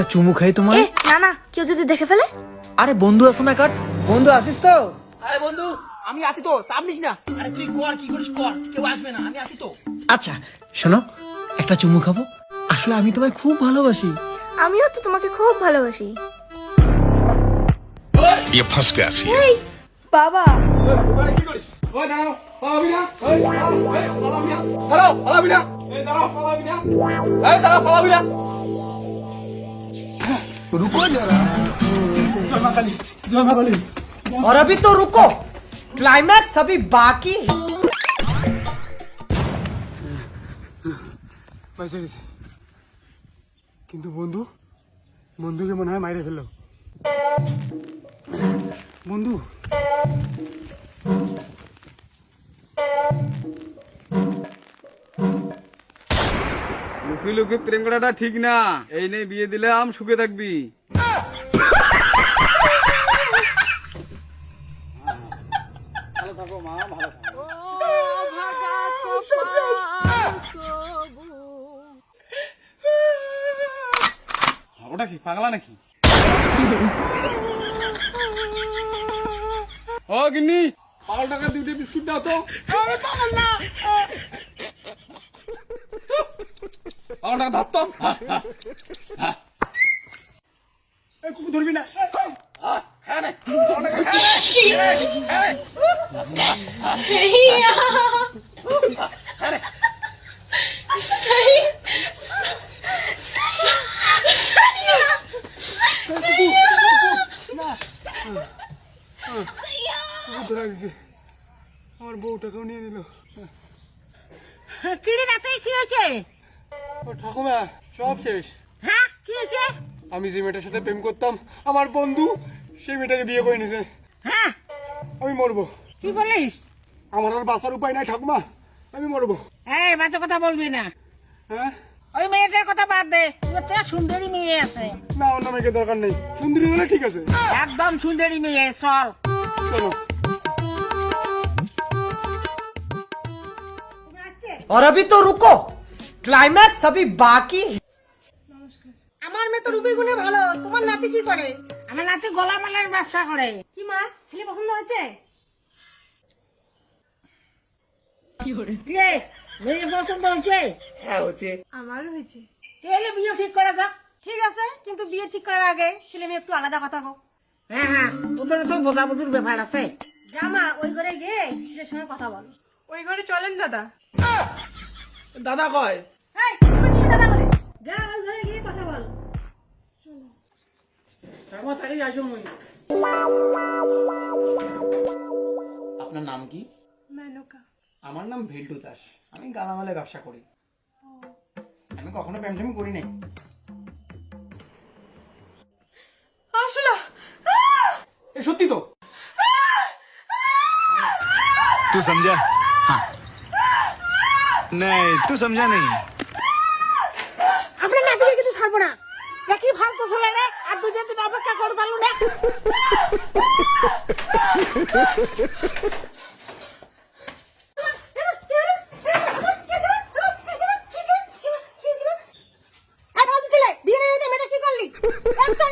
একটা চুমু খাই তোমার এ না না কেউ যদি দেখে ফেলে আরে বন্ধু আছো না কাট বন্ধু আসিস তো আরে বন্ধু আমি আছি তো চাপ নিস না আরে তুই কর কি করিস কর কেউ আসবে না আমি আছি তো আচ্ছা শোনো একটা চুমু খাবো আসলে আমি তোমায় খুব ভালোবাসি আমিও তো তোমাকে খুব ভালোবাসি ये फंस गया सी এই বাবা আরে কি করিস ওই দাঁড়াও পালাবি না ওই দাঁড়াও এই পালাবি না দাঁড়াও পালাবি না এই দাঁড়াও পালাবি না এই দাঁড়াও পালাবি না और अभी तो रुको क्लाइमैक्स अभी बाकी है পয়সা গেছে কিন্তু বন্ধু বন্ধুকে মনে হয় মাইরে ফেললো বন্ধু লুকি লুকি প্রেম করাটা ঠিক না। এই নে বিয়ে দিলে আম সুখে থাকবি। ভালো থাকো মা ভালো থাকো। ওটা কি পাগলা নাকি? ও গিন্নি। পাগল টাকা দুইটা বিস্কুট দাও তো। টাকা ধরতাম কুকুর ধরবি না। ধরা দিছে। আমার বউটাকেও নিয়ে নিল। রাতে কি হয়েছে? ও ঠাকুমা সব শেষ হ্যাঁ কি হয়েছে আমি যে মেয়েটার সাথে প্রেম করতাম আমার বন্ধু সেই মেয়েটাকে বিয়ে করে নিছে হ্যাঁ আমি মরবো কি বলিস আমার আর বাঁচার উপায় নাই ঠাকুমা আমি মরবো এই বাজে কথা বলবি না হ্যাঁ ওই মেয়েটার কথা বাদ দে তোর তো সুন্দরী মেয়ে আছে না অন্য মেয়েকে দরকার নেই সুন্দরী হলে ঠিক আছে একদম সুন্দরী মেয়ে চল চলো और अभी तो रुको ক্লাইম্যাক্স সবই বাকি আমার মেয়ে তো রুবি গুনে ভালো তোমার নাতি কি করে? আমার নাতি গলা মালার ব্যবসা করে। কি মা ছেলে পছন্দ হচ্ছে রে মেয়ে পছন্দ হয়েছে? হ্যাঁ হয়েছে। আমারও হয়েছে। তাহলে বিয়ে ঠিক করা যাক। ঠিক আছে কিন্তু বিয়ে ঠিক করার আগে ছেলে মেয়ে একটু আলাদা কথা হোক হ্যাঁ হ্যাঁ ওদের তো বোঝাবুঝির ব্যাপার আছে। জামা ওই ঘরে গিয়ে ছেলের সঙ্গে কথা বল। ওই ঘরে চলেন দাদা। দাদা কয়? এই, তুমি কিসে দাদা বলিস? যা ওই ঘরে গিয়ে কথা বল ঠাকুমা তাড়ি আসো মুই আপনার নাম কি মেনকা আমার নাম ভেল্টু দাস আমি গালামালে ব্যবসা করি আমি কখনো প্রেম টেম করি নাই আসলা এ সত্যি তো तू समझा हाँ नहीं तू समझा नहीं আপনার নাতিকে কিন্তু ছাড়বো না। দেখি ফালতু ছেলে রে, আর দুজন দিন অপেক্ষা করে পারল না। নিয়ে মেয়েটা কি করলি? একদম